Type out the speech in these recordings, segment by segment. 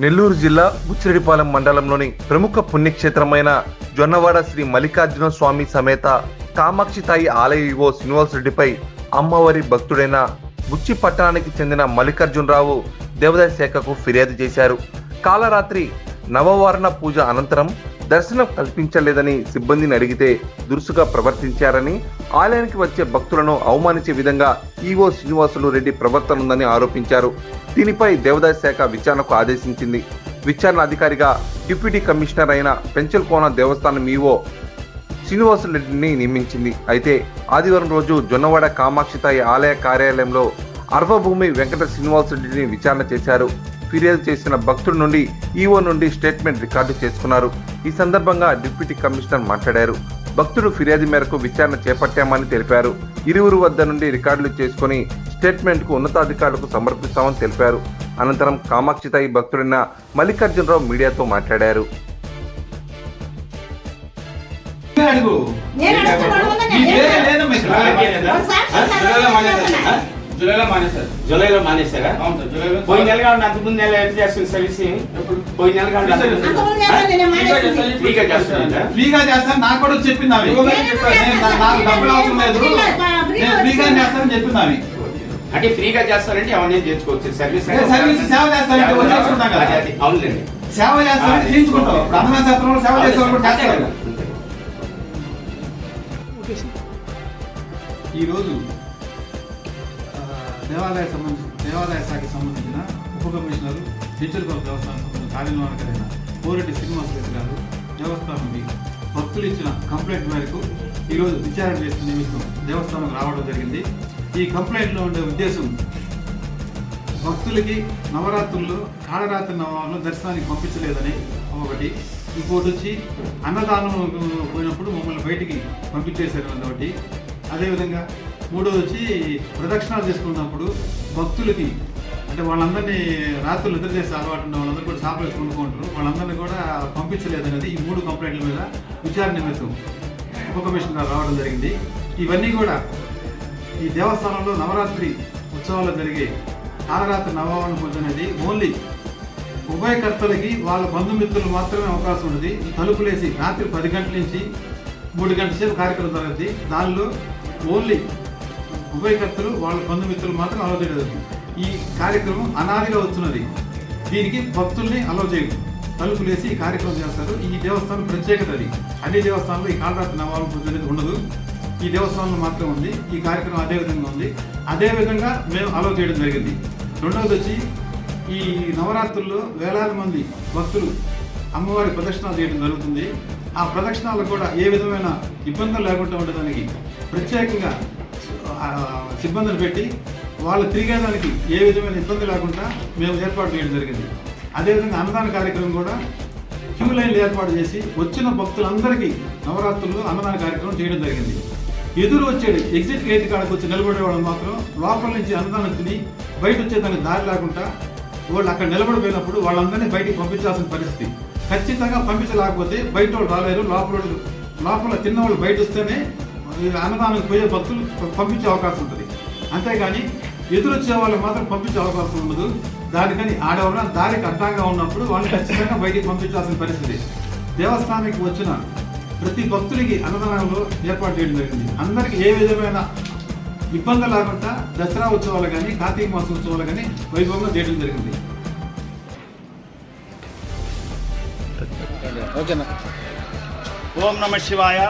నెల్లూరు జిల్లా బుచ్చిరెడ్డిపాలెం మండలంలోని ప్రముఖ పుణ్యక్షేత్రమైన జొన్నవాడ శ్రీ మల్లికార్జున స్వామి సమేత కామాక్షి తాయి ఆలయ ఈవో శ్రీనివాస్ రెడ్డిపై అమ్మవారి భక్తుడైన బుచ్చి పట్టణానికి చెందిన మల్లికార్జునరావు దేవాదాయ శాఖకు ఫిర్యాదు చేశారు. కాలరాత్రి నవవారణ పూజ అనంతరం దర్శనం కల్పించలేదని సిబ్బందిని అడిగితే దురుసుగా ప్రవర్తించారని ఆలయానికి వచ్చే భక్తులను అవమానించే విధంగా ఈవో శ్రీనివాసులు రెడ్డి ప్రవర్తన ఉందని ఆరోపించారు. దీనిపై దేవాదాయ శాఖ విచారణకు ఆదేశించింది. విచారణ అధికారిగా డిప్యూటీ కమిషనర్ అయిన పెంచల్కోన దేవస్థానం ఈవో శ్రీనివాసులు రెడ్డిని నియమించింది. అయితే ఆదివారం రోజు జొన్నవాడ కామాక్షితాయి ఆలయ కార్యాలయంలో అర్వభూమి వెంకట శ్రీనివాసరెడ్డిని విచారణ చేశారు. ఫిర్యాదు చేసిన భక్తుల నుండి ఈవో నుండి స్టేట్మెంట్ రికార్డు చేసుకున్నారు. ఈ సందర్భంగా డిప్యూటీ కమిషనర్ మాట్లాడారు. భక్తుడు ఫిర్యాదు మేరకు విచారణ చేపట్టామని తెలిపారు. ఇరువురు వద్ద నుండి రికార్డులు చేసుకుని స్టేట్మెంట్కు ఉన్నతాధికారులకు సమర్పిస్తామని తెలిపారు. అనంతరం కామాక్షితాయి భక్తుడైన మల్లికార్జునరావు మీడియాతో మాట్లాడారు. అడుగు నేను జూలైలో మానేశారు. జూలైలో మానేశారు? అవును సార్ జూలైలో పోయిన నెల కాదు అంతకు ముందు నెల ఎంత చేస్తుంది సర్వీస్ పోయిన నెల. అంతకుముందు చేస్తాను. ఫ్రీగా చేస్తారా? ఫ్రీగా చేస్తాను నాకు కూడా చెప్పింది నాకు డబ్బులు అవసరం లేదు. ఫ్రీగా- ఫ్రీగా నేను ఫ్రీగా చేస్తానని చెప్పింది ఆమె. అంటే ఫ్రీగా చేస్తారంటే ఎవరిని చేసుకోవచ్చు? సర్వీస్ సర్వీస్ సేవ చేస్తారంటే వచ్చి చేసుకుంటాం కదా. అది, అది, అవునులేండి. సేవ చేస్తానని చేయించుకుంటాం అన్నదాన శాస్త్రంలో సేవ అంతే చేస్తారు. అంతే. ఈరోజు దేవాలయ సంబంధించిన దేవాలయ శాఖకి సంబంధించిన ఉప కమిషనర్ చెంచులకొల దేవస్థానం సంబంధించిన కార్యనిర్వహణకరైన కోరెడ్డి శ్రీనివాస్ రెడ్డి గారు దేవస్థానంకి భక్తులు ఇచ్చిన కంప్లైంట్ మేరకు ఈరోజు విచారణ చేసిన నిమిత్తం దేవస్థానం రావడం జరిగింది. ఈ కంప్లైంట్లో ఉండే ఉద్దేశం భక్తులకి నవరాత్రుల్లో కాళరాత్రి నవాలను దర్శనానికి పంపించలేదని ఒకటి. ఇంకోటి వచ్చి అన్నదానం పోయినప్పుడు మమ్మల్ని బయటికి పంపించేశారు కాబట్టి అదేవిధంగా మూడోది వచ్చి ప్రదక్షిణాలు చేసుకున్నప్పుడు భక్తులకి అంటే వాళ్ళందరినీ రాత్రులు నిద్ర చేసే అలవాటు ఉన్న వాళ్ళందరూ కూడా షాపులు కొనుక్కుంటారు వాళ్ళందరినీ కూడా పంపించలేదనేది ఈ మూడు కంప్లైంట్ల మీద విచారణ నిమిత్తం ఉప కమిషనర్ రావడం జరిగింది. ఇవన్నీ కూడా ఈ దేవస్థానంలో నవరాత్రి ఉత్సవాలు జరిగే కాలరాత్రి నవవాహన పూజ అనేది ఓన్లీ ఉభయకర్తలకి వాళ్ళ బంధుమిత్రులు మాత్రమే అవకాశం ఉంది తలుపులేసి రాత్రి పది గంటల నుంచి మూడు గంటల సేపు కార్యక్రమం జరుగుతుంది. దానిలో ఓన్లీ ఉభయకర్తలు వాళ్ళ బంధుమిత్రులు మాత్రం అలౌ చేయలేదు. ఈ కార్యక్రమం అనాదిగా వస్తున్నది. దీనికి భక్తుల్ని అలౌ చేయదు తలుపులేసి ఈ కార్యక్రమం చేస్తారు. ఈ దేవస్థానం ప్రత్యేకత అది. అన్ని దేవస్థానంలో ఈ కాలరాత్రి నవాలు పూజ అనేది ఉండదు. ఈ దేవస్థానంలో మాత్రం ఉంది. ఈ కార్యక్రమం అదే విధంగా ఉంది. అదే విధంగా మేము అలౌ చేయడం జరిగింది. రెండవది వచ్చి ఈ నవరాత్రుల్లో వేలాది మంది భక్తులు అమ్మవారి ప్రదక్షిణాలు చేయడం జరుగుతుంది. ఆ ప్రదక్షిణాలు కూడా ఏ విధమైన ఇబ్బందులు లేకుండా ఉండడానికి ప్రత్యేకంగా సిబ్బందిని పెట్టి వాళ్ళు తిరిగేదానికి ఏ విధమైన ఇబ్బంది లేకుండా మేము ఏర్పాటు చేయడం జరిగింది. అదేవిధంగా అన్నదాన కార్యక్రమం కూడా క్యూ లైన్లు ఏర్పాటు చేసి వచ్చిన భక్తులందరికీ నవరాత్రుల్లో అన్నదాన కార్యక్రమం చేయడం జరిగింది. ఎదురు వచ్చేది ఎగ్జిట్ గేట్ కాడకు వచ్చి నిలబడే వాళ్ళు మాత్రం లోపల నుంచి అన్నదానం తిని బయట వచ్చేదానికి దారి లేకుండా వాళ్ళు అక్కడ నిలబడిపోయినప్పుడు వాళ్ళందరినీ బయటికి పంపించాల్సిన పరిస్థితి. ఖచ్చితంగా పంపించలేకపోతే బయట వాళ్ళు రాలేరు లోపల లోపల తిన్నవాళ్ళు బయట వస్తేనే ఈ అన్నదానం పోయే భక్తులు పంపించే అవకాశం ఉంటుంది. అంతేగాని ఎదురొచ్చే వాళ్ళకి మాత్రం పంపించే అవకాశం ఉండదు. దానికని ఆడవరం దారికి అడ్డంగా ఉన్నప్పుడు వాళ్ళని ఖచ్చితంగా బయటికి పంపించాల్సిన పరిస్థితి. దేవస్థానానికి వచ్చిన ప్రతి భక్తుడికి అన్నదానంలో ఏర్పాటు చేయడం జరిగింది. అందరికి ఏ విధమైన ఇబ్బంది లేకుండా దసరా ఉత్సవాలు కానీ కార్తీక మాస ఉత్సవాలు కానీ వైభవంగా చేయడం జరిగింది. ఓకేనా? ఓం నమ శివాయ.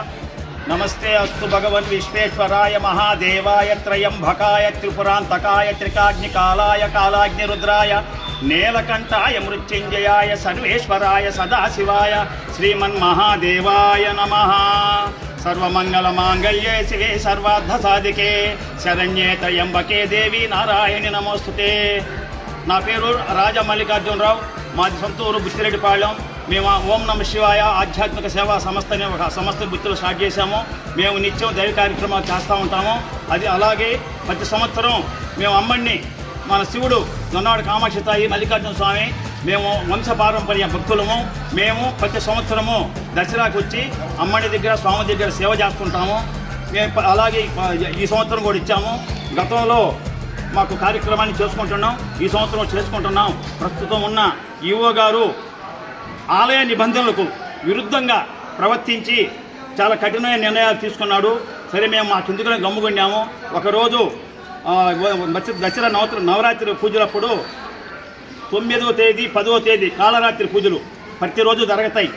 నమస్తే అస్తు భగవన్ విశ్వేశ్వరాయ మహాదేవాయ త్రయంభకాయ త్రిపురాంతకాయ త్రికాగ్నికాలాయ కాలాగ్నిరుద్రాయ నీలకంఠాయ మృత్యుంజయాయ సర్వేశ్వరాయ సదాశివాయ శ్రీమన్మహాదేవాయ నమ. సర్వమంగళమాంగళ్యే శివే సర్వార్థ సాధికే శరణ్యే త్రయంబకే దేవి నారాయణి నమోస్తుతే. నా పేరు రాజా మల్లికార్జునరావు మాది సొంతూరు బుచ్చిరెడ్డిపాళెం. మేము ఓం నమ శివాయ ఆధ్యాత్మిక సేవా సంస్థ అనే ఒక సంస్థ గుర్తులు స్టార్ట్ చేశాము. మేము నిత్యం దైవ కార్యక్రమాలు చేస్తూ ఉంటాము. అది అలాగే ప్రతి సంవత్సరం మేము అమ్మడిని మన శివుడు దొన్నాడు కామాక్షి తాయి మల్లికార్జున స్వామి మేము వంశపారంపర్య భక్తులము. మేము ప్రతి సంవత్సరము దసరాకు వచ్చి అమ్మడి దగ్గర స్వామి దగ్గర సేవ చేస్తుంటాము. మేము అలాగే ఈ సంవత్సరం కూడా ఇచ్చాము. గతంలో మాకు కార్యక్రమాన్ని చేసుకుంటున్నాం. ఈ సంవత్సరం చేసుకుంటున్నాం. ప్రస్తుతం ఉన్న ఈఓ గారు ఆలయ నిబంధనలకు విరుద్ధంగా ప్రవర్తించి చాలా కఠినమైన నిర్ణయాలు తీసుకున్నాడు. సరే మేము మా కిందుకునే గమ్ముకున్నాము ఒకరోజు దసరా నవరాత్రి నవరాత్రి పూజలప్పుడు తొమ్మిదవ తేదీ పదవ తేదీ కాలరాత్రి పూజలు ప్రతిరోజు జరుగుతాయి.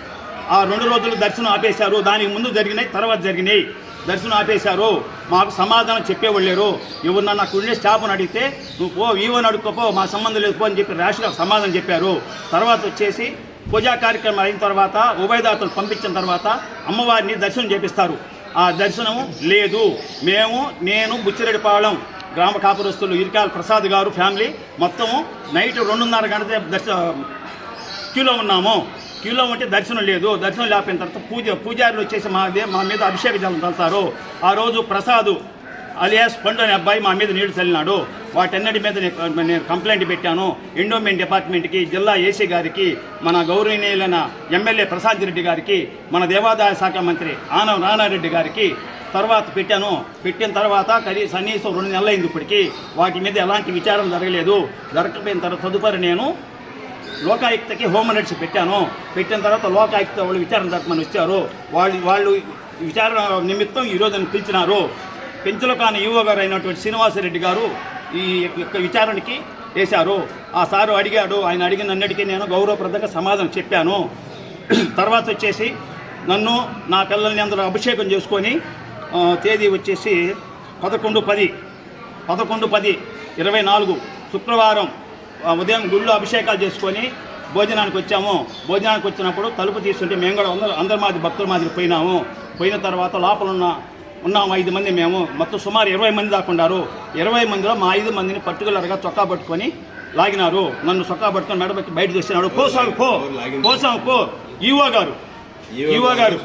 ఆ రెండు రోజులు దర్శనం ఆపేశారు. దానికి ముందు జరిగినాయి తర్వాత జరిగినాయి. దర్శనం ఆపేశారు. మాకు సమాధానం చెప్పేవాళ్ళు లేరు. ఎవరన్నా నాకు ఉండే స్టాఫ్ని అడిగితే నువ్వు పో ఈవోని అడుక్కోపో మా సంబంధం లేదు పో అని చెప్పి ర్యాష్గా సమాధానం చెప్పారు. తర్వాత వచ్చేసి పూజా కార్యక్రమం అయిన తర్వాత ఉభయదాతలు పంపించిన తర్వాత అమ్మవారిని దర్శనం చేపిస్తారు. ఆ దర్శనం లేదు. మేము నేను బుచ్చిరెడ్డిపాళెం గ్రామ కాపురస్తులు ఇరికాల ప్రసాద్ గారు ఫ్యామిలీ మొత్తం నైట్ రెండున్నర గంట దర్శ క్యూలో ఉన్నాము. క్యూలో ఉంటే దర్శనం లేదు. దర్శనం లేకపోయిన తర్వాత పూజ పూజారులు వచ్చేసి మా మా మీద అభిషేక జలం చల్లుతారు ఆ రోజు ప్రసాద్ అలియాస్ పండు అనే అబ్బాయి మా మీద నీళ్ళు చల్లినాడు. వాటన్నిటి మీద నేను కంప్లైంట్ పెట్టాను. ఎండోమెంట్ డిపార్ట్మెంట్కి జిల్లా ఏసీ గారికి మన గౌరవనీయులైన ఎమ్మెల్యే ప్రసాద్ రెడ్డి గారికి మన దేవాదాయ శాఖ మంత్రి ఆనవ రానారెడ్డి గారికి తర్వాత పెట్టాను. పెట్టిన తర్వాత కనీసం కనీసం రెండు నెలలైంది ఇప్పటికీ. వాటి మీద ఎలాంటి విచారం జరగలేదు. జరగకపోయిన తర్వాత తదుపరి నేను లోకాయుక్తకి హోమ్ మినిట్స్ పెట్టాను. పెట్టిన తర్వాత లోకాయుక్త వాళ్ళు విచారణ జరపమని వచ్చారు. వాళ్ళు వాళ్ళు విచారణ నిమిత్తం ఈరోజు నన్ను పిలిచినారు. పెంచుల కాని యువ గారు అయినటువంటి శ్రీనివాసరెడ్డి గారు ఈ యొక్క విచారణకి వేశారు. ఆ సారు అడిగాడు ఆయన అడిగిన అన్నిటికీ నేను గౌరవప్రదంగా సమాధానం చెప్పాను. తర్వాత వచ్చేసి నన్ను నా పిల్లల్ని అందరూ అభిషేకం చేసుకొని తేదీ వచ్చేసి పదకొండు పది పదకొండు పది ఇరవై నాలుగు శుక్రవారం ఉదయం గుళ్ళు అభిషేకాలు చేసుకొని భోజనానికి వచ్చాము. భోజనానికి వచ్చినప్పుడు తలుపు తీసుకుంటే మేము కూడా అందరూ అందరి మాది భక్తుల మాదిరి పోయినాము. పోయిన తర్వాత లోపల ఉన్న ఉన్నాము ఐదు మంది మేము. మొత్తం సుమారు ఇరవై మంది దాకా ఉన్నారు ఇరవై మందిలో మా ఐదు మందిని పర్టికులర్గా చొక్కా పట్టుకొని లాగినారు. నన్ను చొక్కా పట్టుకొని మెడబెట్టి బయట తెచ్చినాడు. పో సాగు పో. పో సాగు పో. ఈవో గారు. ఈవో గారు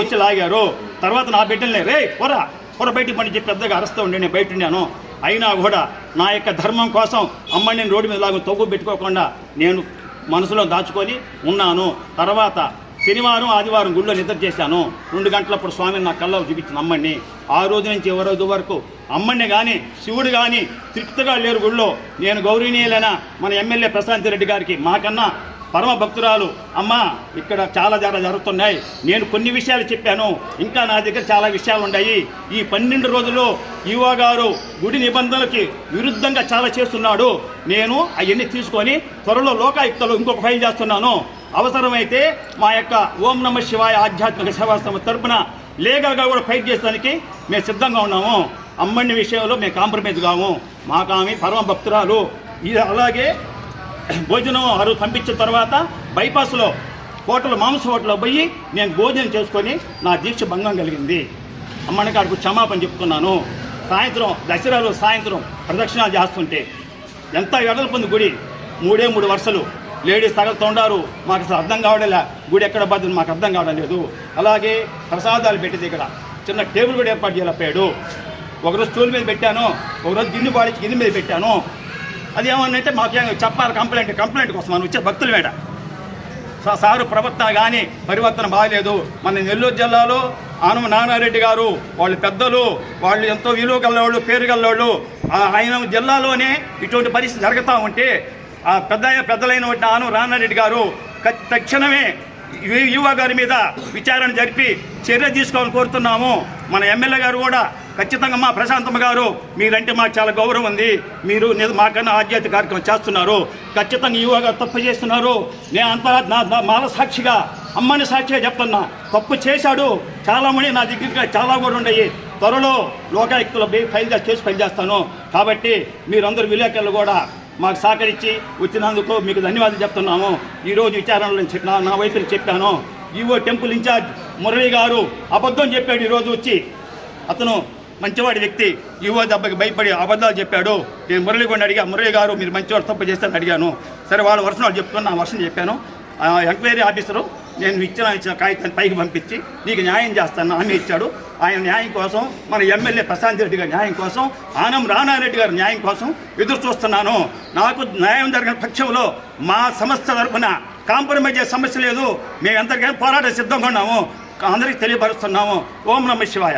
వచ్చి లాగారు. తర్వాత నా బిడ్డలనే రే పొరా. పొర బయటికి పండి చెప్పి పెద్దగా అరుస్తూ ఉండి నేను బయట ఉన్నాను అయినా కూడా నా యొక్క ధర్మం కోసం అమ్మని నేను రోడ్డు మీద లాగా తొగ్గు పెట్టుకోకుండా నేను మనసులో దాచుకొని ఉన్నాను. తర్వాత శనివారం ఆదివారం గుళ్ళో నిద్ర చేశాను. రెండు గంటలప్పుడు స్వామిని నా కళ్ళలో చూపించిన అమ్మని ఆ రోజు నుంచి ఎవరో రోజు వరకు అమ్మని కానీ శివుడు కానీ తృప్తిగా లేరు గుళ్ళో. నేను గౌరీనీయులైన మన ఎమ్మెల్యే ప్రశాంత్ రెడ్డి గారికి మాకన్నా పరమ భక్తురాలు అమ్మా ఇక్కడ చాలా జర జరుగుతున్నాయి. నేను కొన్ని విషయాలు చెప్పాను. ఇంకా నా దగ్గర చాలా విషయాలు ఉన్నాయి. ఈ పన్నెండు రోజుల్లో ఈవో గారు గుడి నిబంధనలకి విరుద్ధంగా చాలా చేస్తున్నాడు. నేను అవన్నీ తీసుకొని త్వరలో లోకాయుక్తలో ఇంకొక ఫైల్ చేస్తున్నాను. అవసరమైతే మా యొక్క ఓం నమ శివాయ ఆధ్యాత్మిక సేవా సంస్థ తరపున లేగల్గా కూడా ఫైట్ చేసడానికి మేము సిద్ధంగా ఉన్నాము. అమ్మని విషయంలో మేము కాంప్రమైజ్ కాము. మాకు ఆమె పరమ భక్తురాలు. ఇది అలాగే భోజనం ఆ రోజు పంపించిన తర్వాత బైపాస్లో హోటల్ మాంస హోటల్లో పోయి నేను భోజనం చేసుకొని నా దీక్ష భంగం కలిగింది. అమ్మని కాడికి క్షమాపణ చెప్తున్నాను. సాయంత్రం దసరాలో సాయంత్రం ప్రదక్షిణాలు చేస్తుంటే ఎంత వెడల్పుంది గుడి. మూడే మూడు వరుసలు. లేడీస్ తగులుతుండారు మాకు అసలు అర్థం కావడంలే గుడి ఎక్కడ బద్దలు మాకు అర్థం కావడం లేదు. అలాగే ప్రసాదాలు పెట్టింది ఇక్కడ. చిన్న టేబుల్ కూడా ఏర్పాటు చేయలేకపోయాడు ఒకరోజు స్టూల్ మీద పెట్టాను. ఒకరోజు గిన్నె పాడించి గిన్నె మీద పెట్టాను. అది ఏమన్నంటే మాకు చెప్పాలి కంప్లైంట్ కంప్లైంట్ కోసం మనం వచ్చే భక్తుల వేట సారు ప్రవర్తన కానీ పరివర్తన బాగలేదు మన నెల్లూరు జిల్లాలో ఆనమ నారాయణరెడ్డి గారు వాళ్ళు పెద్దలు వాళ్ళు ఎంతో విలువ గల్లవాళ్ళు పేరు గల్లవాళ్ళు ఆయన జిల్లాలోనే ఇటువంటి పరిస్థితి జరుగుతూ ఉంటే పెద్ద పెద్దలైన ఆనం రానారెడ్డి గారు తక్షణమే యువ గారి మీద విచారణ జరిపి చర్య తీసుకోవాలని కోరుతున్నాము. మన ఎమ్మెల్యే గారు కూడా ఖచ్చితంగా మా ప్రశాంతమ్మ గారు మీరంటే మాకు చాలా గౌరవం ఉంది. మీరు నేను మాకన్నా ఆధ్యాత్మిక కార్యక్రమం చేస్తున్నారు. ఖచ్చితంగా యువ గారు తప్పు చేస్తున్నారు. నేను అంత నా మాల సాక్షిగా అమ్మని సాక్షిగా చెప్తున్నా. తప్పు చేశాడు. చాలా మంది నా దగ్గర చాలా కూడా ఉన్నాయి. త్వరలో లోకాయుక్తుల ఫైల్ చేసి ఫైల్ చేస్తాను. కాబట్టి మీరందరూ విలేకరులు కూడా మాకు సహకరించి వచ్చినందుకు మీకు ధన్యవాదాలు చెప్తున్నాము. ఈరోజు విచారణలో నేను చెప్పిన నా వైపు చెప్పాను. ఈవో టెంపుల్ ఇన్ఛార్జ్ మురళి గారు అబద్ధం చెప్పాడు ఈరోజు వచ్చి అతను మంచివాడి వ్యక్తి. ఈవో దెబ్బకి భయపడి అబద్ధాలు చెప్పాడు. నేను మురళి కూడా అడిగా మురళి గారు మీరు మంచివాడు తప్పు చేస్తారని అడిగాను. సరే వాళ్ళ వర్షం వాళ్ళు చెప్తున్నా వర్షం చెప్పాను. ఎంక్వైరీ ఆఫీసరు నేను ఇచ్చిన ఇచ్చిన కాగితాన్ని పైకి పంపించి నీకు న్యాయం చేస్తాను హామీ ఇచ్చాడు. ఆయన న్యాయం కోసం మన ఎమ్మెల్యే ప్రశాంత్ రెడ్డి గారి న్యాయం కోసం ఆనం రానారెడ్డి గారి న్యాయం కోసం ఎదురు చూస్తున్నాను. నాకు న్యాయం జరిగిన పక్షంలో మా సంస్థ తరఫున కాంప్రమైజ్ అయ్యే సమస్య లేదు. మేము ఎంతకైనా పోరాట సిద్ధంగా ఉన్నాము. అందరికీ తెలియపరుస్తున్నాము. ఓం నమ శివాయ.